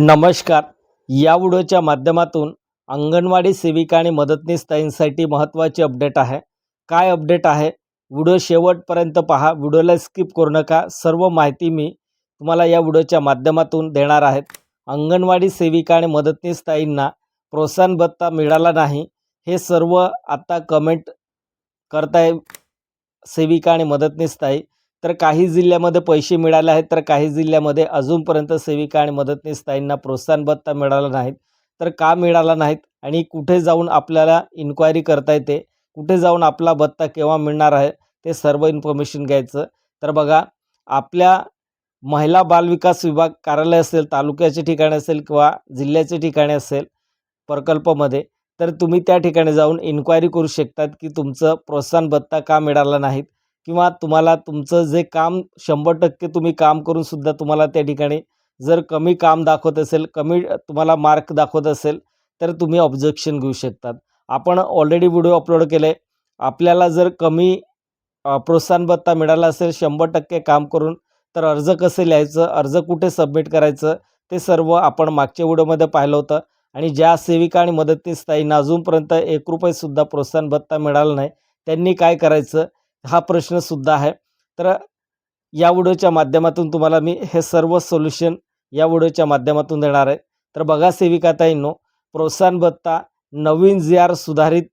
नमस्कार. या व्हिडिओच्या माध्यमातून अंगणवाडी सेविका आणि मदतनीस ताईंसाठी महत्त्वाची अपडेट आहे. काय अपडेट आहे? व्हिडिओ शेवटपर्यंत पहा. व्हिडिओला स्किप करू नका. सर्व माहिती मी तुम्हाला या व्हिडिओच्या माध्यमातून देणार आहेत अंगणवाडी सेविका आणि मदतनीस ताईंना प्रोत्साहन भत्ता मिळाला नाही. हे सर्व आता कमेंट करताय सेविका आणि मदतनीस ताई. तर काही जिल्ह्यामध्ये पैसे मिळाले आहेत तर काही जिल्ह्यामध्ये अजूनपर्यंत सेविका आणि मदतनीस ताईंना प्रोत्साहन भत्ता मिळाला नाहीत तर का मिळाला नाहीत आणि कुठे जाऊन आपल्याला इन्क्वायरी करता येते? कुठे जाऊन आपला भत्ता केव्हा मिळणार आहे? ते सर्व इन्फॉर्मेशन घ्यायचं. तर बघा आपल्या महिला बालविकास विभाग कार्यालय असेल तालुक्याच्या ठिकाणी असेल किंवा जिल्ह्याच्या ठिकाणी असेल प्रकल्पामध्ये तर तुम्ही त्या ठिकाणी जाऊन इन्क्वायरी करू शकतात की तुमचं प्रोत्साहन भत्ता का मिळाला नाहीत किंवा तुम्हाला तुमचं जे काम शंभर टक्के तुम्ही काम करून सुद्धा तुम्हाला त्या ठिकाणी जर कमी काम दाखवत असेल कमी तुम्हाला मार्क दाखवत असेल तर तुम्ही ऑब्जेक्शन घेऊ शकतात. आपण ऑलरेडी व्हिडिओ अपलोड केले आपल्याला जर कमी प्रोत्साहन भत्ता मिळाला असेल शंभर टक्के काम करून तर अर्ज कसे लिहायचं अर्ज कुठे सबमिट करायचं ते सर्व आपण मागच्या व्हिडिओमध्ये पाहिलं होतं. आणि ज्या सेविका आणि मदतनीस ताईंना अजूनपर्यंत एक रुपयेसुद्धा प्रोत्साहन भत्ता मिळाला नाही त्यांनी काय करायचं हा प्रश्नसुद्धा आहे. तर या व्हिडिओच्या माध्यमातून तुम्हाला मी हे सर्व सोल्युशन या व्हिडिओच्या माध्यमातून देणार आहे. तर बघा सेविकाताईंनो प्रोत्साहन भत्ता नवीन जी आर सुधारित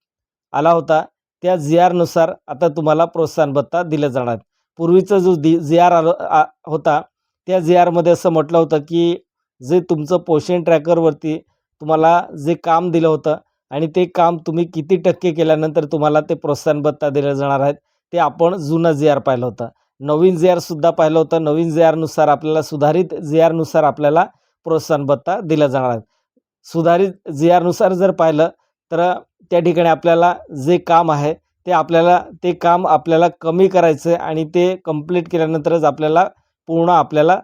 आला होता. त्या जी आरनुसार आता तुम्हाला प्रोत्साहन भत्ता दिला जाणार. पूर्वीचा जो दी जी आर आलो आ होता त्या जी आरमध्ये असं म्हटलं होतं की जे तुमचं पोषण ट्रॅकरवरती तुम्हाला जे काम दिलं होतं आणि ते काम तुम्ही किती टक्के केल्यानंतर तुम्हाला ते प्रोत्साहन भत्ता दिले जाणार आहेत. ते आपण जुनं जे आर पाहिलं होतं. नवीन जे आरसुद्धा पाहिलं होतं. नवीन जे आरनुसार आपल्याला सुधारित जे आरनुसार आपल्याला प्रोत्साहन भत्ता दिला जाणार आहे सुधारित जे आरनुसार जर पाहिलं तर त्या ठिकाणी आपल्याला जे काम आहे ते आपल्याला ते काम आपल्याला कमी करायचं आहे आणि ते कंप्लीट केल्यानंतरच आपल्याला पूर्ण आपल्याला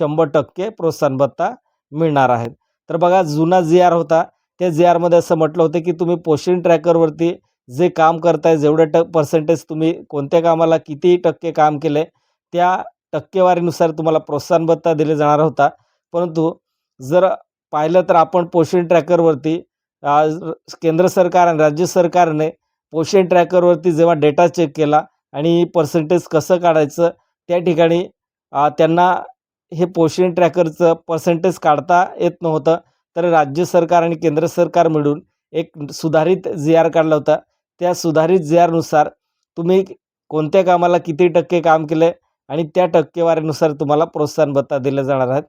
शंभर टक्के प्रोत्साहन भत्ता मिळणार आहे तर बघा जुना जे आर होता त्या जे आरमध्ये असं म्हटलं होतं की तुम्ही पोषण ट्रॅकरवरती जे काम करताय जेवढं ट पर्सेंटेज तुम्ही कोणत्या कामाला किती टक्के काम केले त्या टक्केवारीनुसार तुम्हाला प्रोत्साहन भत्ता दिले जाणार होता. परंतु जर पाहिलं तर आपण पोषण ट्रॅकरवरती केंद्र सरकार आणि राज्य सरकारने पोषण ट्रॅकरवरती जेव्हा डेटा चेक केला आणि पर्सेंटेज कसं काढायचं त्या ठिकाणी त्यांना हे पोषण ट्रॅकरचं पर्सेंटेज काढता येत नव्हतं. तर राज्य सरकार आणि केंद्र सरकार मिळून एक सुधारित जी आर काढला होता. त्या सुधारित जी आरनुसार तुम्ही कोणत्या कामाला किती टक्के काम केलं आणि त्या टक्केवारीनुसार तुम्हाला प्रोत्साहन भत्ता दिले जाणार आहेत.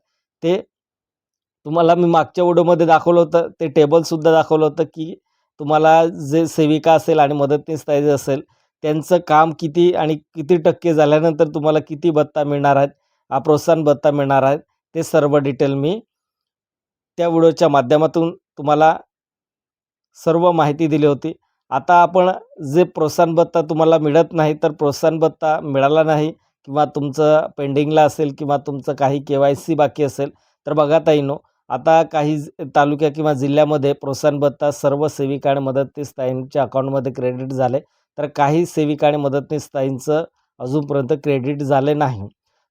ते तुम्हाला मी मागच्या व्हिडिओमध्ये दाखवलं होतं. ते टेबलसुद्धा दाखवलं होतं की तुम्हाला जे सेविका असेल आणि मदतनीस ताई जे असेल त्यांचं काम किती आणि किती टक्के झाल्यानंतर तुम्हाला किती भत्ता मिळणार आहेत हा प्रोत्साहन भत्ता मिळणार आहेत ते सर्व डिटेल मी त्या व्हिडिओच्या माध्यमातून तुम्हाला सर्व माहिती दिली होती. आता आपण जे प्रोत्साहन भत्ता तुम्हाला मिळत नाही तर प्रोत्साहन भत्ता मिळाला नाही किंवा तुमचं पेंडिंगला असेल किंवा तुमचं काही के वाय सी बाकी असेल तर बघा ताईनो आता काही तालुक्या किंवा जिल्ह्यामध्ये प्रोत्साहन भत्ता सर्व सेविका आणि मदतनीस ताईंच्या अकाउंटमध्ये क्रेडिट झाले तर काही सेविका आणि मदतनीस ताईंचं अजूनपर्यंत क्रेडिट झाले नाही.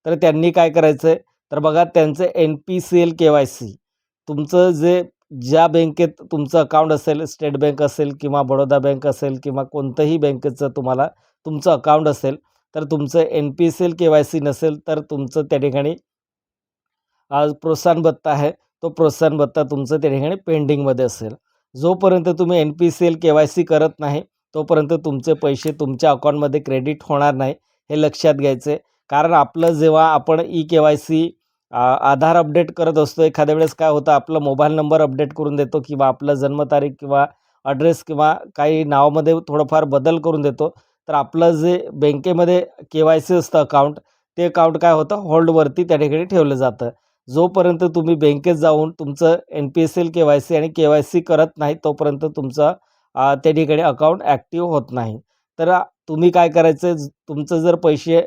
तर त्यांनी काय करायचं आहे तर बघा त्यांचं N P C L K Y C तुमचं जे ज्या बँकेत तुमचं अकाउंट असेल स्टेट बँक असेल किंवा बडोदा बँक असेल किंवा कोणतंही बँकेचं तुम्हाला तुमचं अकाउंट असेल तर तुमचं N P C L K Y C नसेल तर तुमचं त्या ठिकाणी आज प्रोत्साहन भत्ता आहे. तो प्रोत्साहन भत्ता तुमचं त्या ठिकाणी पेंडिंगमध्ये असेल. जोपर्यंत तुम्ही N P C L K Y C करत नाही तोपर्यंत तुमचे पैसे तुमच्या अकाउंटमध्ये क्रेडिट होणार नाही हे लक्षात घ्यायचं आहे कारण आपलं जेव्हा आपण E K Y C Aadhaar update करत असतो. एखाद्या वेळेस काय होतं आपलं मोबाईल नंबर अपडेट करून देतो किंवा आपलं जन्मतारीख किंवा ॲड्रेस किंवा काही नावामध्ये थोडंफार बदल करून देतो. तर आपलं जे बँकेमध्ये के वाय सी असतं अकाउंट ते अकाउंट काय होतं होल्डवरती त्या ठिकाणी ठेवलं जातं. जोपर्यंत तुम्ही बँकेत जाऊन तुमचं N P S L K Y C आणि के वाय सी करत नाही तोपर्यंत तुमचं त्या ठिकाणी अकाउंट ॲक्टिव्ह होत नाही. तर तुम्ही काय करायचं तुमचं जर पैसे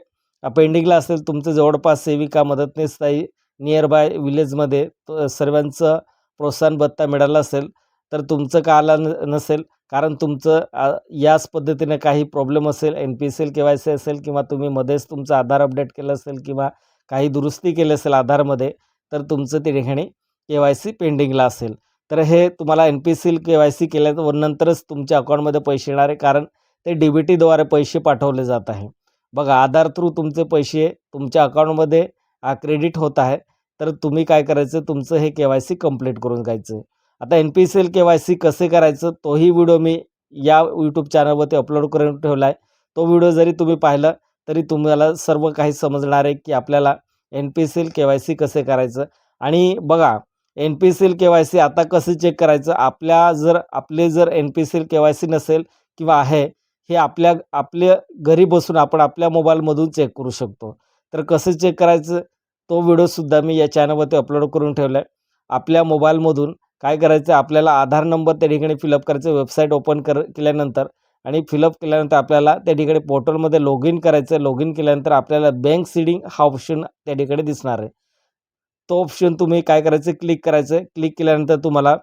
पेंडिंगला असेल तुमचं जवळपास सेविका मदतनीस ताई नियर बाय विलेजमध्ये तो सर्वांचं प्रोत्साहन भत्ता मिळाला असेल तर तुमचं का आला न नसेल? कारण तुमचं याच पद्धतीने काही प्रॉब्लेम असेल N P C L K Y C असेल किंवा तुम्ही मध्येच तुमचं आधार अपडेट केलं असेल किंवा काही दुरुस्ती केली असेल आधारमध्ये तर तुमचं त्या ठिकाणी के वाय सी पेंडिंगला असेल. तर हे तुम्हाला N P C K Y C केल्यावर नंतरच तुमच्या अकाउंटमध्ये पैसे येणार आहे कारण ते डी बी टीद्वारे पैसे पाठवले जात आहे. बघा आधार थ्रू तुमचे पैसे तुमच्या अकाउंटमध्ये क्रेडिट होत आहे. तर तुम्ही काय करायचं? तुमचं हे के वाय सी कंप्लीट करून घ्यायचं. आहे आता N P C L K Y C कसे करायचं? तोही व्हिडिओ मी या यूट्यूब चॅनलवरती अपलोड करून ठेवला आहे तो व्हिडिओ जरी तुम्ही पाहिला तरी तुम्हाला सर्व काही समजणार आहे की आपल्याला N P C L K Y C कसे करायचं? आणि बघा N P C L K Y C आता कसं चेक करायचं? आपल्या जर आपले जर N P C L K Y C नसेल किंवा आहे हे आपल्या आपल्या घरी बसून आपण आपल्या मोबाईलमधून चेक करू शकतो. तर कसं चेक करायचं? तो व्हिडिओसुद्धा मी या चॅनलवरती अपलोड करून ठेवला आहे आपल्या मोबाईलमधून काय करायचं? आपल्याला आधार नंबर त्या ठिकाणी फिलअप करायचं वेबसाईट ओपन कर केल्यानंतर आणि फिलअप केल्यानंतर आपल्याला त्या ठिकाणी पोर्टलमध्ये लॉग इन करायचं. लॉग इन केल्यानंतर आपल्याला बँक सीडिंग हा ऑप्शन त्या ठिकाणी दिसणार आहे. तो ऑप्शन तुम्ही काय करायचं? क्लिक करायचं. क्लिक केल्यानंतर तुम्हाला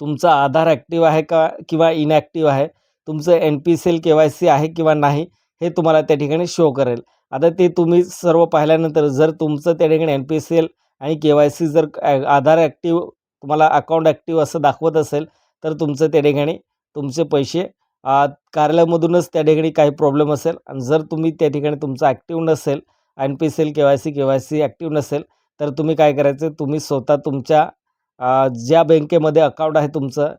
तुमचा आधार ॲक्टिव्ह आहे का किंवा इनॲक्टिव्ह आहे? तुमचं N P C L K Y C आहे किंवा नाही हे तुम्हाला त्या ठिकाणी शो करेल. आता ते तुम्ही सर्व पाहिल्यानंतर जर तुमचं त्या ठिकाणी एन पी सी एल आणि के वाय सी जर आधार ॲक्टिव्ह तुम्हाला अकाउंट ॲक्टिव्ह असं दाखवत असेल तर तुमचं त्या ठिकाणी तुमचे पैसे कार्यालयामधूनच त्या ठिकाणी काही प्रॉब्लेम असेल. आणि जर तुम्ही त्या ठिकाणी तुमचं ॲक्टिव्ह नसेल N P C L K Y C K Y C active नसेल तर तुम्ही काय करायचं? तुम्ही स्वतः तुमच्या ज्या बँकेमध्ये अकाउंट आहे तुमचं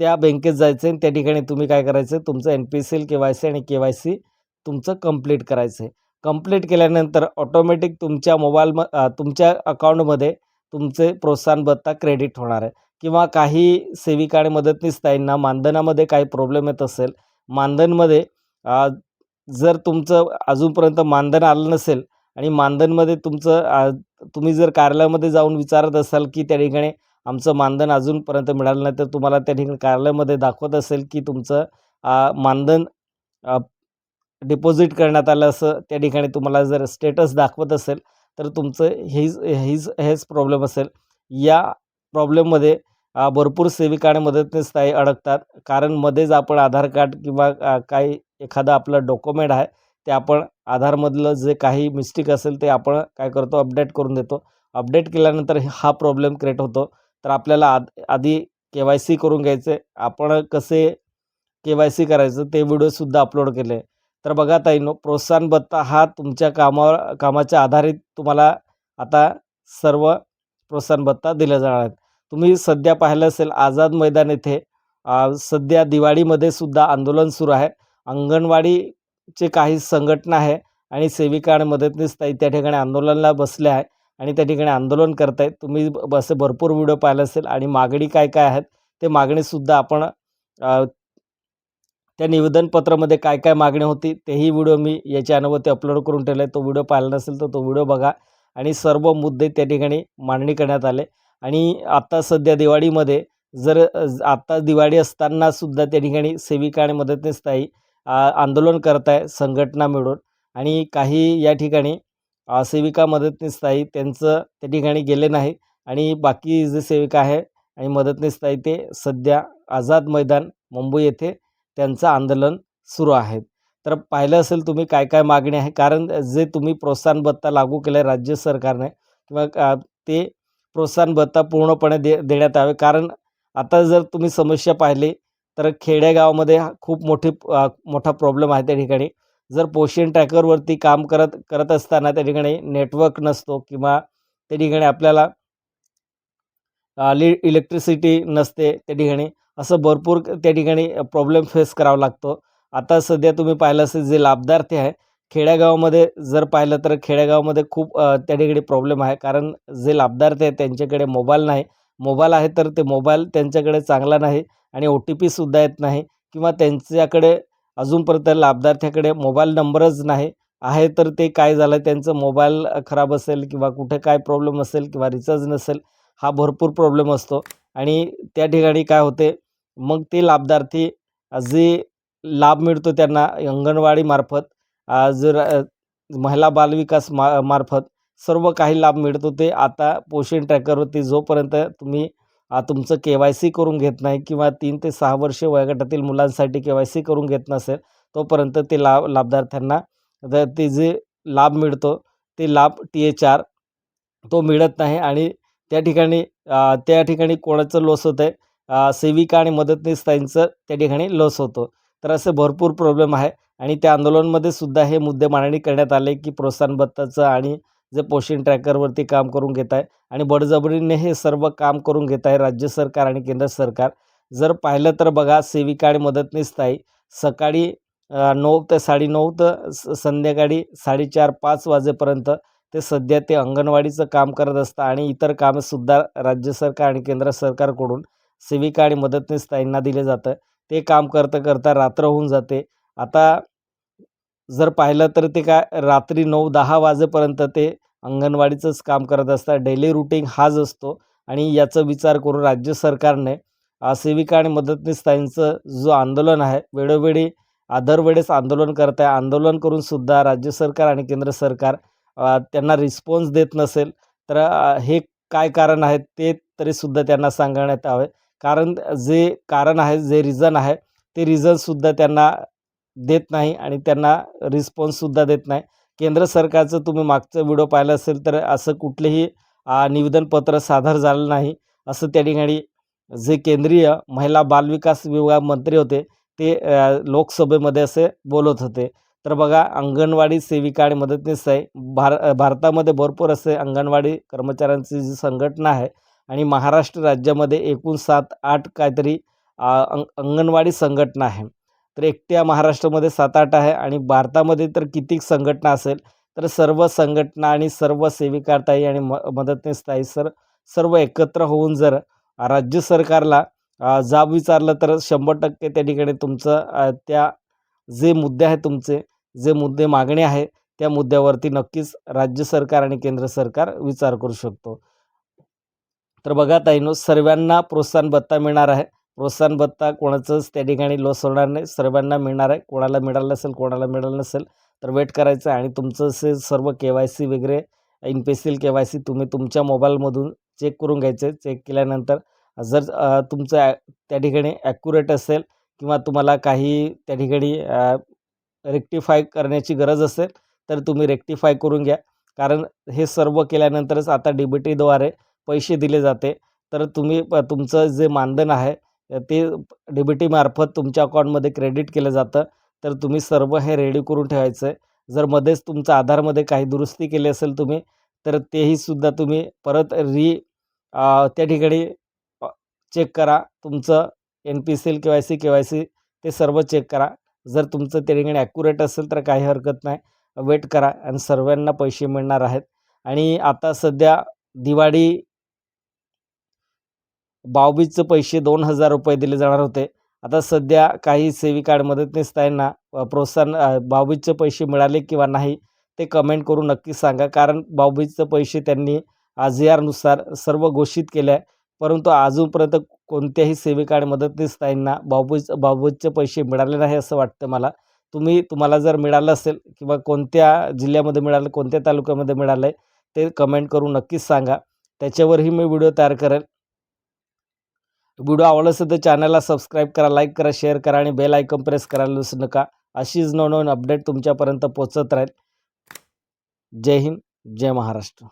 त्या बँकेत जायचं आहे त्या ठिकाणी तुम्ही काय करायचं तुमचं N P C L K Y C आणि के वाय सी तुमचं कंप्लीट करायचं आहे कंप्लीट केल्यानंतर ऑटोमॅटिक तुमच्या मोबाईल म तुमच्या अकाउंटमध्ये तुमचे प्रोत्साहन भत्ता क्रेडिट होणार आहे. किंवा काही सेविका आणि मदतनीस ताईंना मानधनामध्ये काही प्रॉब्लेम येत असेल मानधनमध्ये जर तुमचं अजूनपर्यंत मानधन आलं नसेल आणि मानधनमध्ये तुमचं तुम्ही जर कार्यालयामध्ये जाऊन विचारत असाल की त्या ठिकाणी आमचं मानधन अजूनपर्यंत मिळालं नाही तर तुम्हाला त्या ठिकाणी कार्यालयामध्ये दाखवत असेल की तुमचं मानधन डिपॉझिट करण्यात आलं असं त्या ठिकाणी तुम्हाला जर स्टेटस दाखवत असेल तर तुमचं हेच हेच हेच प्रॉब्लेम असेल. या प्रॉब्लेममध्ये भरपूर सेविका आणि मदतनीस ताई अडकतात कारण मध्येच आपण आधार कार्ड किंवा काही एखादं आपलं डॉक्युमेंट आहे ते आपण आधारमधलं जे काही मिस्टेक असेल ते आपण काय करतो अपडेट करून देतो. अपडेट केल्यानंतर हा प्रॉब्लेम क्रिएट होतो. तर आपल्याला आद आधी के वाय सी करून घ्यायचं. आपण कसे के वाय सी करायचं ते व्हिडिओसुद्धा अपलोड केले. तर बघा ताईनो प्रोत्साहन भत्ता हा तुमच्या कामावर कामाच्या आधारित तुम्हाला आता सर्व प्रोत्साहन भत्ता दिला जाणार आहेत. तुम्ही सध्या पाहिलं असेल आझाद मैदान येथे सध्या दिवाळीमध्ये सुद्धा आंदोलन सुरू आहे. अंगणवाडीचे काही संघटना आहे आणि सेविका आणि मदतनीस ताई त्या ठिकाणी आंदोलनाला बसले आहे आणि त्या ठिकाणी आंदोलन करत आहेत तुम्ही असे भरपूर व्हिडिओ पाहिला असेल. आणि मागणी काय काय आहेत? ते मागणीसुद्धा आपण त्या निवेदनपत्रामध्ये काय काय मागणी होती तेही व्हिडिओ मी या चॅनलवरती अपलोड करून ठेवला आहे तो व्हिडिओ पाहिला नसेल तर तो व्हिडिओ बघा. आणि सर्व मुद्दे त्या ठिकाणी मांडणी करण्यात आले. आणि आत्ता सध्या दिवाळीमध्ये जर आत्ता दिवाळी असतानासुद्धा त्या ठिकाणी सेविका आणि मदतनीस ताई आंदोलन करत आहे संघटना मिळून. आणि काही या ठिकाणी सेविका मदतनीस ताई त्यांचं त्या ठिकाणी गेले नाही आणि बाकी जे सेविका आहे आणि मदतनीस ताई ते सध्या आझाद मैदान मुंबई येथे त्यांचं आंदोलन सुरू आहे तर पाहिलं असेल तुम्ही काय काय मागणी आहे. कारण जे तुम्ही प्रोत्साहन भत्ता लागू केलं आहे राज्य सरकारने किंवा ते प्रोत्साहन भत्ता पूर्णपणे दे देण्यात यावे कारण आता जर तुम्ही समस्या पाहिली तर खेडेगावामध्ये खूप मोठी मोठा प्रॉब्लेम आहे त्या ठिकाणी. जर पोषण ट्रॅकरवरती काम करत करत असताना त्या ठिकाणी नेटवर्क नसतो किंवा त्या ठिकाणी आपल्याला लि इलेक्ट्रिसिटी नसते त्या ठिकाणी असं भरपूर त्या ठिकाणी प्रॉब्लेम फेस करावा लागतो. आता सध्या तुम्ही पाहिलं असेल जे लाभार्थी आहे खेड्यागावामध्ये जर पाहिलं तर खेड्यागावामध्ये खूप त्या ठिकाणी प्रॉब्लेम आहे. कारण जे लाभार्थी आहेत त्यांच्याकडे मोबाईल नाही. मोबाईल आहे तर ते मोबाईल त्यांच्याकडे चांगला नाही आणि ओ टी पीसुद्धा येत नाही किंवा त्यांच्याकडे अजूनपर्यंत लाभार्थ्याकडे मोबाईल नंबरच नाही. आहे तर ते काय झालं त्यांचं मोबाईल खराब असेल किंवा कुठे काय प्रॉब्लेम असेल किंवा रिचार्ज नसेल हा भरपूर प्रॉब्लेम असतो. आणि त्या ठिकाणी काय होते मग ते लाभार्थी जे लाभ मिळतो त्यांना अंगणवाडीमार्फत जर महिला बालविकास मा मार्फत सर्व काही लाभ मिळतो ते आता पोषण ट्रॅकरवरती जोपर्यंत तुम्ही तुमचं के वाय सी करून घेत नाही किंवा तीन ते सहा वर्ष वयोगटातील मुलांसाठी के वाय सी करून घेत नसेल तोपर्यंत ते लाभ लाभार्थ्यांना ते जे लाभ मिळतो ते लाभ टी एच आर तो मिळत नाही आणि त्या ठिकाणी त्या ठिकाणी कोणाचं लॉस होतं आहे सेविका आणि मदतनीस त्यांचं त्या ठिकाणी लॉस होतो. तर असे भरपूर प्रॉब्लेम आहे आणि त्या आंदोलनमध्ये सुद्धा हे मुद्दे मांडणी करण्यात आले की प्रोत्साहन भत्ताचं आणि जे पोषण ट्रॅकरवरती काम करून घेत आहे आणि बडजबरीने हे सर्व काम करून घेत आहे राज्य सरकार आणि केंद्र सरकार. जर पाहिलं तर बघा सेविका आणि मदतनीस ताई सकाळी नऊ ते साडेनऊ तर स संध्याकाळी साडेचार पाच वाजेपर्यंत ते सध्या ते अंगणवाडीचं काम करत असतं आणि इतर कामंसुद्धा राज्य सरकार आणि केंद्र सरकारकडून सेविका आणि मदतनीस ताईंना दिले जातं. ते काम करता करता रात्र होऊन जाते. आता जर पाहिलं तर ते काय रात्री नऊ दहा वाजेपर्यंत ते अंगणवाडीचंच काम करत असतात. डेली रुटीन हाच असतो आणि याचा विचार करून राज्य सरकारने सेविका आणि मदतनीस ताईंचं जो आंदोलन आहे वेळोवेळी दरवेळेस आंदोलन करत आहे. आंदोलन करून सुद्धा राज्य सरकार आणि केंद्र सरकार त्यांना रिस्पॉन्स देत नसेल तर हे काय कारण आहे ते तरीसुद्धा त्यांना सांगण्यात यावे. कारण जे कारण आहे जे रिझन आहे ते रिझनसुद्धा त्यांना देत नाही आणि त्यांना रिस्पॉन्ससुद्धा देत नाही. केंद्र सरकारचं तुम्ही मागचं व्हिडिओ पाहिलं असेल तर असं कुठलेही निवेदनपत्र सादर झालं नाही. असं त्या ठिकाणी जे केंद्रीय महिला बालविकास विभाग मंत्री होते ते लोकसभेमध्ये असे बोलत होते. तर बघा अंगणवाडी सेविका आणि मदतनीस आहे भार भारतामध्ये भरपूर असे अंगणवाडी कर्मचाऱ्यांची जी संघटना आहे आणि महाराष्ट्र राज्यामध्ये एकूण सात आठ काहीतरी अंग अंगणवाडी संघटना आहे. तर एकट्या महाराष्ट्रामध्ये सात आठ आहे आणि भारतामध्ये तर किती संघटना असेल तर सर्व संघटना आणि सर्व सेविका आणि म मदतनीस ताई सर सर्व एकत्र होऊन जर राज्य सरकारला जाब विचारलं तर शंभर टक्के त्या ठिकाणी तुमचं त्या जे मुद्दे आहे तुमचे जे मुद्दे मागणे आहे त्या मुद्द्यावरती नक्कीच राज्य सरकार आणि केंद्र सरकार विचार करू शकतो. तर बघा ताईनो सर्वांना प्रोत्साहन भत्ता मिळणार आहे. प्रोत्साहन भत्ता कोणाचंच त्या ठिकाणी लॉस होणार नाही. सर्वांना मिळणार आहे. कोणाला मिळालं नसेल कोणाला मिळालं नसेल तर वेट करायचं आहे आणि तुमचं असे सर्व के वाय सी वगैरे इनपेसिल के वाय सी तुम्ही तुमच्या मोबाईलमधून चेक करून घ्यायचे. चेक केल्यानंतर जर तुमचं ॲ त्या ठिकाणी ॲक्युरेट असेल किंवा तुम्हाला काही त्या ठिकाणी रेक्टिफाय करण्याची गरज असेल तर तुम्ही रेक्टिफाय करून घ्या. कारण हे सर्व केल्यानंतरच आता डी बी टीद्वारे पैसे दिले जाते. तर तुम्ही प तुमचं जे मानधन आहे ते डी बी टीमार्फत तुमच्या अकाउंटमध्ये क्रेडिट केलं जातं. तर तुम्ही सर्व हे रेडी करून ठेवायचं आहे. जर मध्येच तुमचं आधारमध्ये काही दुरुस्ती केली असेल तुम्ही तर तेही सुद्धा तुम्ही परत री त्या ठिकाणी चेक करा. तुमचं N P C L K Y C K Y C ते सर्व चेक करा. जर तुमचं त्या ठिकाणी ॲक्युरेट असेल तर काही हरकत नाही. वेट करा. आणि सर्वांना पैसे मिळणार आहेत. आणि आता सध्या दिवाळी भाऊबीजचे पैसे दोन हजार रुपये दिले जाणार होते. आता सध्या काही सेविका आणि मदतनीस प्रोत्साहन अ, पैसे मिळाले किंवा नाही ते कमेंट करून नक्की सांगा. कारण भाऊबीजचे पैसे त्यांनी आज नुसार सर्व घोषित केले आहे. परंतु अजूनपर्यंत कोणत्याही सेविका आणि मदतनीस ताईंना भाऊबीज पैसे मिळाले नाही असं वाटतं मला. तुम्ही तुम्हाला जर मिळालं असेल किंवा कोणत्या जिल्ह्यामध्ये मिळालं कोणत्या तालुक्यामध्ये मिळालं आहे ते कमेंट करून नक्कीच सांगा. त्याच्यावरही मी व्हिडिओ तयार करेल. व्हिडिओ आवडला असेल तर चॅनलला सबस्क्राईब करा लाईक करा शेअर करा आणि बेल आयकॉन प्रेस करायला विसरू नका. अशीच नवनवीन अपडेट तुमच्यापर्यंत पोचत राहील. जय हिंद जय महाराष्ट्र.